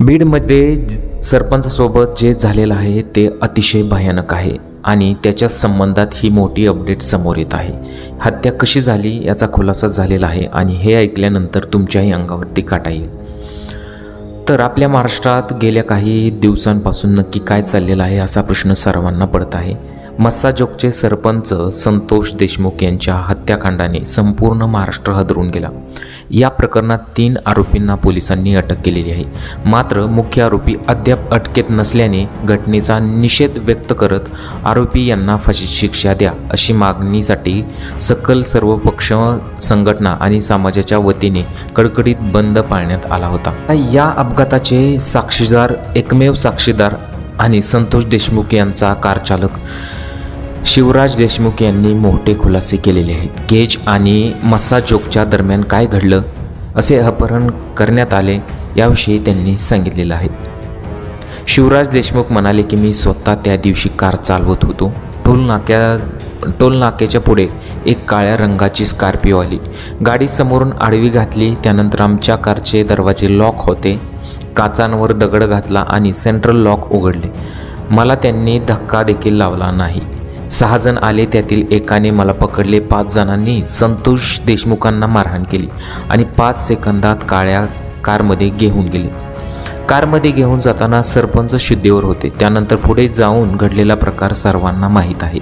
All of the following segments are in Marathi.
बीडमध्ये सरपंचासोबत जे झालेलं आहे ते अतिशय भयानक आहे आणि त्याच्या संबंधात ही मोठी अपडेट समोर येत आहे. हत्या कशी झाली याचा खुलासा झालेला आहे आणि हे ऐकल्यानंतर तुमच्याही अंगावरती काटा येईल. तर आपल्या महाराष्ट्रात गेल्या काही दिवसांपासून नक्की काय चाललेलं आहे असा प्रश्न सर्वांना पडत आहे. मस्साजोगचे सरपंच संतोष देशमुख यांच्या हत्याकांडाने संपूर्ण महाराष्ट्र हदरून गेला. या प्रकरणात तीन आरोपींना पोलिसांनी अटक केलेली आहे. मात्र मुख्य आरोपी अद्याप अटकेत नसल्याने घटनेचा निषेध व्यक्त करत आरोपी यांना फाशी शिक्षा द्या अशी मागणीसाठी सकल सर्व पक्ष संघटना आणि समाजाच्या वतीने कडकडीत बंद पाळण्यात आला होता. या अपघाताचे साक्षीदार एकमेव साक्षीदार आणि संतोष देशमुख यांचा कारचालक शिवराज देशमुख यांनी मोठे खुलासे केलेले आहेत. केज आणि मस्साजोगच्या दरम्यान काय घडलं असे अपहरण करण्यात आले याविषयी त्यांनी सांगितलेलं आहे. शिवराज देशमुख म्हणाले की मी स्वतः त्या दिवशी कार चालवत होतो. टोल नाक्या टोल नाक्याच्या पुढे एक काळ्या रंगाची स्कॉर्पिओ आली. गाडी समोरून आडवी घातली त्यानंतर आमच्या कारचे दरवाजे लॉक होते. काचांवर दगड घातला आणि सेंट्रल लॉक उघडले. मला त्यांनी धक्का देखील लावला नाही. सहा जण आले त्यातील एकाने मला पकडले. पाच जणांनी संतोष देशमुखांना मारहाण केली आणि पाच सेकंदात काळ्या कारमध्ये घेऊन गेले. कारमध्ये घेऊन जाताना सरपंच शुद्धीवर होते. त्यानंतर पुढे जाऊन घडलेला प्रकार सर्वांना माहीत आहे.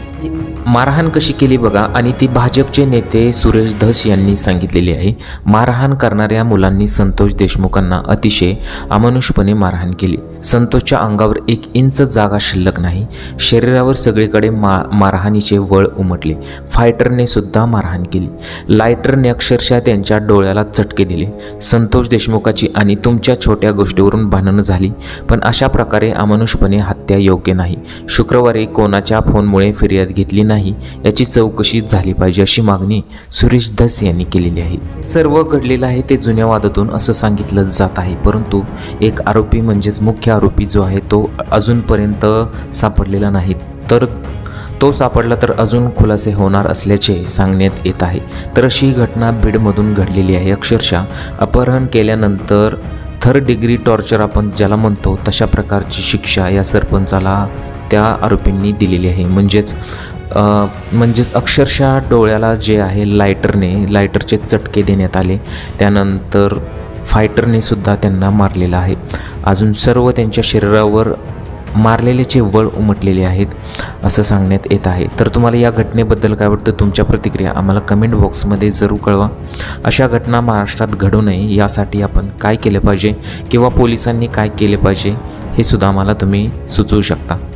मारहाण कशी केली बघा आणि ती भाजपचे नेते सुरेश धस यांनी सांगितलेली आहे. मारहाण करणाऱ्या मुलांनी संतोष देशमुखांना अतिशय अमानुषपणे मारहाण केली. संतोषच्या अंगावर एक इंच जागा शिल्लक नाही. शरीरावर सगळीकडे मा मारहाणीचे वळ उमटले. फायटरने सुद्धा मारहाण केली. लायटरने अक्षरशः त्यांच्या डोळ्याला चटके दिले. संतोष देशमुखाची आणि तुमच्या छोट्या गोष्टीवरून भांडणं झाली. पण अशा प्रकारे अमानुषपणे हत्या योग्य नाही. शुक्रवारी कोणाच्या फोनमुळे फिर्याद घेतली नाही याची चौकशी झाली पाहिजे अशी मागणी सुरेश धस यांनी केलेली आहे. सर्व घडलेलं आहे ते जुन्या वादातून असं सांगितलं जात आहे. परंतु एक आरोपी म्हणजेच मुख्य आरोपी जो आहे तो अजूनपर्यंत सापडलेला नाही. तर तो सापडला तर अजून खुलासे होणार असल्याचे सांगण्यात येत आहे. तर अशी घटना बीडमधून घडलेली आहे. अक्षरशः अपहरण केल्यानंतर थर्ड डिग्री टॉर्चर आपण ज्याला म्हणतो तशा प्रकारची शिक्षा या सरपंचाला त्या आरोपींनी दिलेली आहे. म्हणजेच म्हणजेच अक्षरशः डोळ्याला जे आहे लायटरने लायटरचे चटके देण्यात आले. त्यानंतर फायटरने सुद्धा त्यांना मारलेलं आहे. अजून सर्व त्यांच्या शरीरावर मारलेलेचे वळ उमटलेले आहेत असं सांगण्यात येत आहे. तर तुम्हाला या घटनेबद्दल काय वाटतं? तुमच्या प्रतिक्रिया आम्हाला कमेंट बॉक्समध्ये जरूर कळवा. अशा घटना महाराष्ट्रात घडू नये यासाठी आपण काय केलं पाहिजे किंवा पोलिसांनी काय केले पाहिजे हे सुद्धा आम्हाला तुम्ही सुचवू शकता.